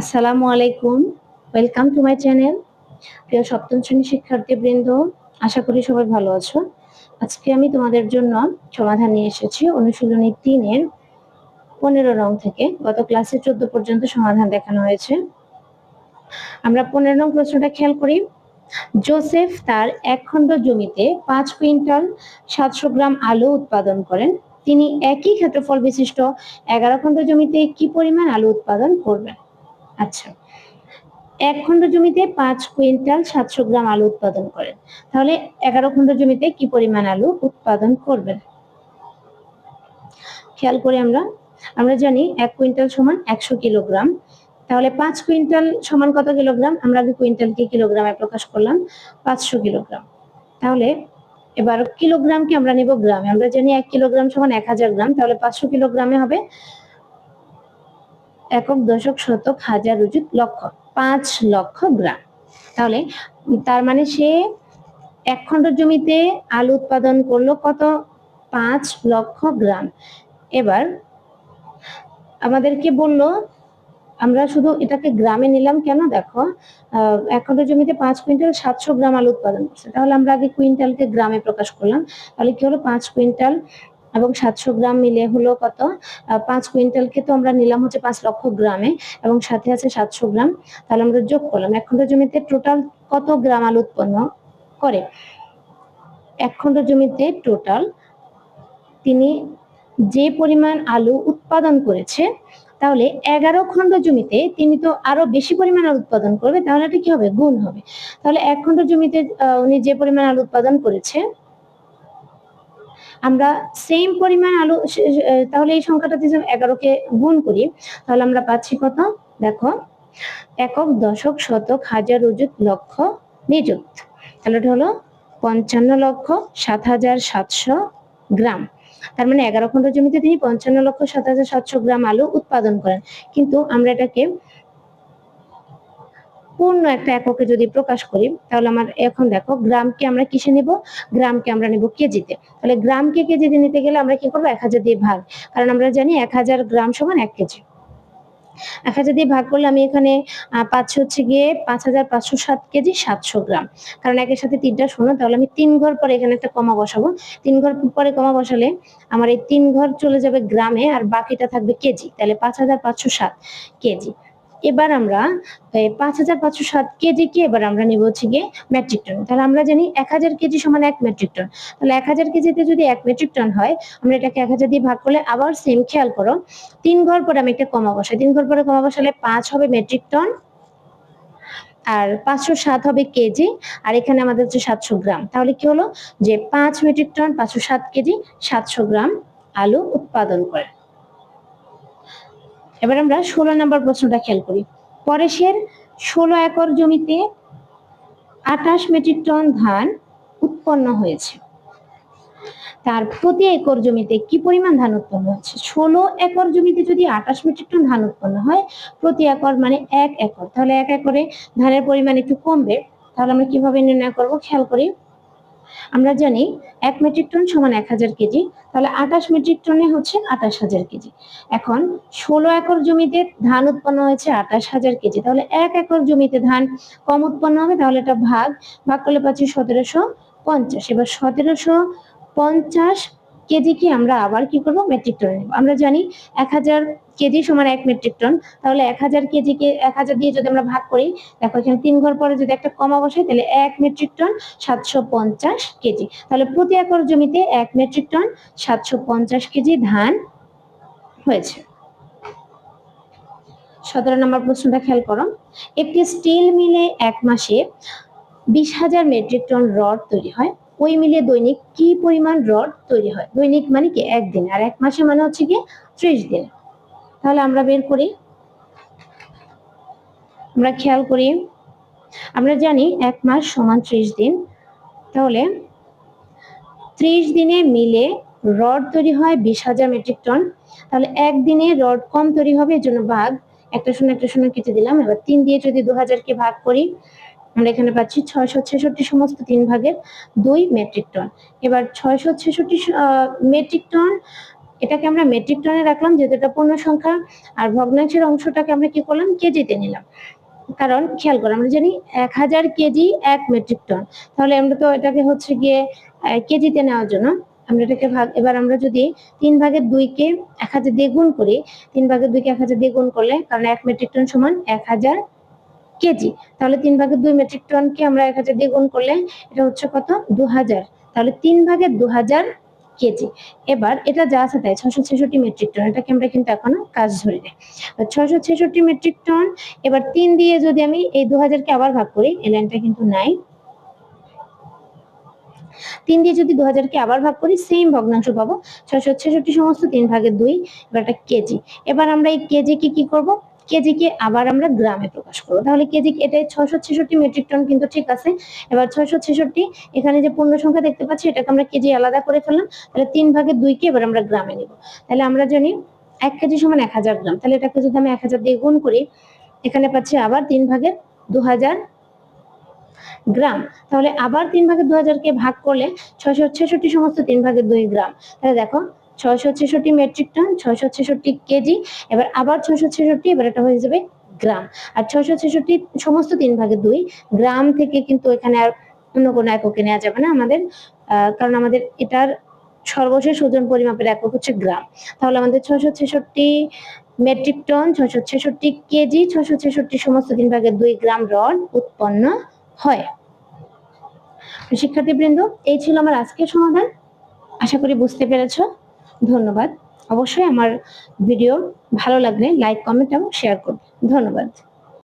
আসসালামু আলাইকুম। Welcome to my channel প্রিয় সপ্তম শ্রেণির শিক্ষার্থীবৃন্দ, আশা করি সবাই ভালো আছো। আজকে আমি তোমাদের জন্য সমাধান নিয়ে এসেছি অনুশীলনী তিনের পনেরো রং থেকে। গত ক্লাসে চোদ্দ পর্যন্ত সমাধান দেখানো হয়েছে। আমরা পনেরো নং প্রশ্নটা খেয়াল করি। জোসেফ তার এক খণ্ড জমিতে পাঁচ কুইন্টাল সাতশো গ্রাম আলু উৎপাদন করেন। তিনি একই ক্ষেত্রফল বিশিষ্ট এগারো খণ্ড জমিতে কি পরিমাণ আলু উৎপাদন করবেন? আচ্ছা। এক খণ্ড জমিতে পাঁচ কুইন্টাল সাতশো গ্রাম আলু উৎপাদন করেন। তাহলে এগারো খণ্ড জমিতে কি পরিমাণ আলু উৎপাদন করবেন? খেয়াল করে আমরা আমরা জানি এক কুইন্টাল সমান একশো কিলোগ্রাম। তাহলে পাঁচ কুইন্টাল সমান কত কিলোগ্রাম? আমরা আগে কুইন্টালকে কিলোগ্রামে প্রকাশ করলাম, পাঁচশো কিলোগ্রাম। তাহলে এবার কিলোগ্রামকে আমরা নেব গ্রামে। আমরা জানি এক কিলোগ্রাম সমান এক হাজার গ্রাম, তাহলে পাঁচশো কিলোগ্রামে হবে একক দশক শতক হাজার রুজুত লক্ষ, পাঁচ লক্ষ গ্রাম। তাহলে তার মানে সে এক খণ্ড জমিতে আলু উৎপাদন করল কত? পাঁচ লক্ষ গ্রাম। এবার আমাদেরকে বলল, আমরা শুধু এটাকে গ্রামে নিলাম কেন? দেখো এক খণ্ড জমিতে পাঁচ কুইন্টাল সাতশো গ্রাম আলু উৎপাদন করছে। তাহলে আমরা আগে কুইন্টালকে গ্রামে প্রকাশ করলাম। তাহলে কি হলো? পাঁচ কুইন্টাল এবং সাতশো গ্রাম মিলে হলো কত? পাঁচ কুইন্টালকে তো আমরা নিলাম হচ্ছে পাঁচ লক্ষ গ্রামে এবং সাথে আছে সাতশো গ্রাম। তাহলে আমরা যোগ করলাম। এক খণ্ড জমিতে টোটাল কত গ্রাম আলু উৎপন্ন করে? এক খণ্ড জমিতে টোটাল তিনি যে পরিমাণ আলু উৎপাদন করেছে, তাহলে এগারো খণ্ড জমিতে তিনি তো আরও বেশি পরিমাণ আলু উৎপাদন করবে, তাহলে এটা কি হবে? গুণ হবে। তাহলে এক খণ্ড জমিতে উনি যে পরিমাণ আলু উৎপাদন করেছে আমরা সেম পরিমাণ আলু তাহলে এই সংখ্যাটাতে যদি এগারোকে গুণ করি, তাহলে আমরা পাচ্ছি কত? দেখো, একক, দশক, শতক, হাজার উজুত লক্ষ, নিযুত। তাহলে এটা হলো পঞ্চান্ন লক্ষ, সাত হাজার, সাতশো গ্রাম। তার মানে এগারো খন্ড জমিতে তিনি পঞ্চান্ন লক্ষ, সাত হাজার, সাতশো গ্রাম আলু উৎপাদন করেন। কিন্তু আমরা এটাকে পূর্ণ একটা এককে যদি প্রকাশ করি, তাহলে আমার এখন দেখো গ্রামকে আমরা কিসে নিব? গ্রামকে আমরা নিব কেজিতে। তাহলে গ্রামকে কেজিতে নিতে গেলে আমরা কি করব? এক হাজার দিয়ে ভাগ। কারণ আমরা জানি এক হাজার গ্রাম সমান এক কেজি। এক হাজার দিয়ে ভাগ করলে আমি এখানে পাঁচশো হচ্ছে গিয়ে পাঁচ হাজার পাঁচশো সাত কেজি সাতশো গ্রাম। কারণ একের সাথে তিনটা শূন্য, তাহলে আমি তিন ঘর পরে এখানে একটা কমা বসাবো। তিন ঘর পরে কমা বসালে আমার এই তিন ঘর চলে যাবে গ্রামে আর বাকিটা থাকবে কেজি। তাহলে পাঁচ হাজার পাঁচশো সাত কেজি। এবার আমরা পাঁচ হাজার পাঁচশো সাত কেজি কে এবার আমরা নিব হচ্ছে গিয়ে মেট্রিক টন তাহলে আমরা জানি এক হাজার কেজি সমান এক মেট্রিক টন তাহলে এক হাজার কেজিতে যদি এক মেট্রিক টন হয়, আমরা এটাকে এক হাজার দিয়ে ভাগ করলে আবার সেম খেয়াল করো, তিন ঘর পরে আমি একটা কমা বসাই। তিন ঘর পরে কমা বসালে পাঁচ হবে মেট্রিক টন আর পাঁচশো সাত হবে কেজি, আর এখানে আমাদের হচ্ছে সাতশো গ্রাম। তাহলে কি হলো? যে পাঁচ মেট্রিক টন পাঁচশো সাত কেজি, সাতশো গ্রাম আলু উৎপাদন করে। এবার আমরা ষোলো নম্বর প্রশ্নটা খেয়াল করি। পরেশের ষোলো একর জমিতে আঠাশ মেট্রিক টন ধান উৎপন্ন হয়েছে। তার প্রতি একর জমিতে কি পরিমাণ ধান উৎপন্ন হচ্ছে? ষোলো একর জমিতে যদি আঠাশ মেট্রিক টন ধান উৎপন্ন হয়, প্রতি একর মানে এক একর। তাহলে এক একরে ধানের পরিমাণ একটু কমবে। তাহলে আমরা কীভাবে নির্ণয় করব? খেয়াল করি। আমরা জানি এক মেট্রিক টন সমান এক হাজার কেজি, তাহলে আঠাশ মেট্রিক টনে হচ্ছে আঠাশ হাজার কেজি। এখন ষোলো একর জমিতে ধান উৎপন্ন হয়েছে আঠাশ হাজার কেজি, তাহলে এক একর জমিতে ধান কম উৎপন্ন হবে, তাহলে এটা ভাগ ভাগ করলে পাচ্ছি সতেরোশো পঞ্চাশ। এবার সতেরোশো পঞ্চাশ কেজিকে আমরা আবার কি করব? মেট্রিক টনে নেব। আমরা জানি এক হাজার কেজি সমান এক মেট্রিক টন তাহলে এক হাজার কেজিকে এক হাজার দিয়ে যদি আমরা ভাগ করি, দেখো এখানে তিন ঘর পরে যদি একটা কমা বসাই, তাহলে এক মেট্রিক টন সাতশো পঞ্চাশ কেজি। তাহলে প্রতি একর জমিতে এক মেট্রিক টন সাতশো পঞ্চাশ কেজি ধান হয়েছে। সতেরো নম্বর প্রশ্নটা খেয়াল করো। একটি স্টিল মিলে এক মাসে বিশ হাজার মেট্রিক টন রড তৈরি হয়। ওই মিলে দৈনিক কি পরিমাণ রড তৈরি হয়? দৈনিক মানে কি? একদিন। আর এক মাসে মানে হচ্ছে কি ত্রিশ দিন। তাহলে আমরা বের করি। আমরা খেয়াল করি। আমরা জানি এক মাস সমান ত্রিশ দিন। তাহলে ত্রিশ দিনে মিলে রড তৈরি হয় বিশ হাজার মেট্রিক টন। তাহলে একদিনে রড কম তৈরি হবে জন্য ভাগ। একটা শূন্য একটা শূন্য কেটে দিলাম। এবার তিন দিয়ে যদি দু হাজারকে ভাগ করি আমরা এখানে পাচ্ছি ছয়শো ছেষট্টি সমস্ত তিন ভাগের দুই মেট্রিক টন এবার ছয়শো ছেষট্টি মেট্রিক টন এটাকে আমরা মেট্রিক টনে রাখলাম, যেহেতু এটা পূর্ণ সংখ্যা, আর ভগ্নাংশের অংশটাকে আমরা কি করলাম? কেজিতে নিলাম। কারণ খেয়াল করো, আমরা জানি এক হাজার কেজি এক মেট্রিক টন তাহলে আমরা তো এটাকে হচ্ছে গিয়ে কেজিতে নেওয়ার জন্য আমরা এটাকে ভাগ, এবার আমরা যদি তিন ভাগের দুইকে এক হাজার দিয়ে গুণ করি, তিন ভাগের দুইকে এক হাজার দিয়ে গুণ করলে, কারণ এক মেট্রিক টন সমান এক হাজার কেজি। তাহলে তিন ভাগের দুই মেট্রিক টনকে আমরা এক হাজার দিয়ে গুণ করলে এটা হচ্ছে কত? দু হাজার তাহলে তিন ভাগের দু হাজার কেজি। এবার এটা যা আছে তাই ছশো ছেষট্টি মেট্রিক টন এটাকে আমরা কিন্তু এখনও কাজ ধরি না ছশো ছেষট্টি মেট্রিক টন এবার তিন দিয়ে যদি আমি এই দু হাজারকে আবার ভাগ করি, এই লাইনটা কিন্তু নাই। তিন দিয়ে যদি দু হাজারকে আবার ভাগ করি সেম ভগ্নাংশ পাবো। ছশো ছেষট্টি সমস্ত তিন ভাগের দুই, এবার একটা কেজি। এবার আমরা এই কেজিকে কি করব? কেজিকে আবার আমরা গ্রামে প্রকাশ করব। তাহলে কেজি এটাই ছশো ছেষট্টি মেট্রিক টন কিন্তু ঠিক আছে। এবার ছশো ছেষট্টি, এখানে যে পূর্ণ সংখ্যা দেখতে পাচ্ছি, এটাকে আমরা কেজি আলাদা করে ফেললাম। তাহলে তিন ভাগের দুইকে এবার আমরা গ্রামে নিব। তাহলে আমরা জানি এক কেজি সমান এক হাজার গ্রাম। তাহলে এটাকে যদি আমি এক হাজার দিয়ে গুণ করি, এখানে পাচ্ছি আবার তিন ভাগের দু হাজার গ্রাম। তাহলে আবার তিন ভাগের দু হাজারকে ভাগ করলে, ছয়শো ছেষট্টি সমস্ত তিন ভাগের দুই গ্রাম। তাহলে দেখো ছয়শো ছেষট্টি মেট্রিক টন ছয়শো ছেষট্টি কেজি এবার আবার ছয়শো ছেষট্টি, এবার এটা হয়ে যাবে গ্রাম। আর ছয়শো ছেষট্টি সমস্ত তিন ভাগে দুই, গ্রাম থেকে কিন্তু এখানে আর অন্য কোনো এককে নেওয়া যাবে না আমাদের কারণ আমাদের এটার সর্বশেষ ওজন পরিমাপের একক হচ্ছে গ্রাম। তাহলে আমাদের ছয়শো ছেষট্টি মেট্রিক টন ছয়শো ছেষট্টি কেজি ছয়শো ছেষট্টি সমস্ত তিন ভাগে দুই গ্রাম রড উৎপন্ন হয়। শিক্ষার্থীবৃন্দ, এই ছিল আমার আজকের সমাধান। আশা করি বুঝতে পেরেছ। ধন্যবাদ। অবশ্যই আমার ভিডিও ভালো লাগলে লাইক কমেন্ট এবং শেয়ার করবে। ধন্যবাদ।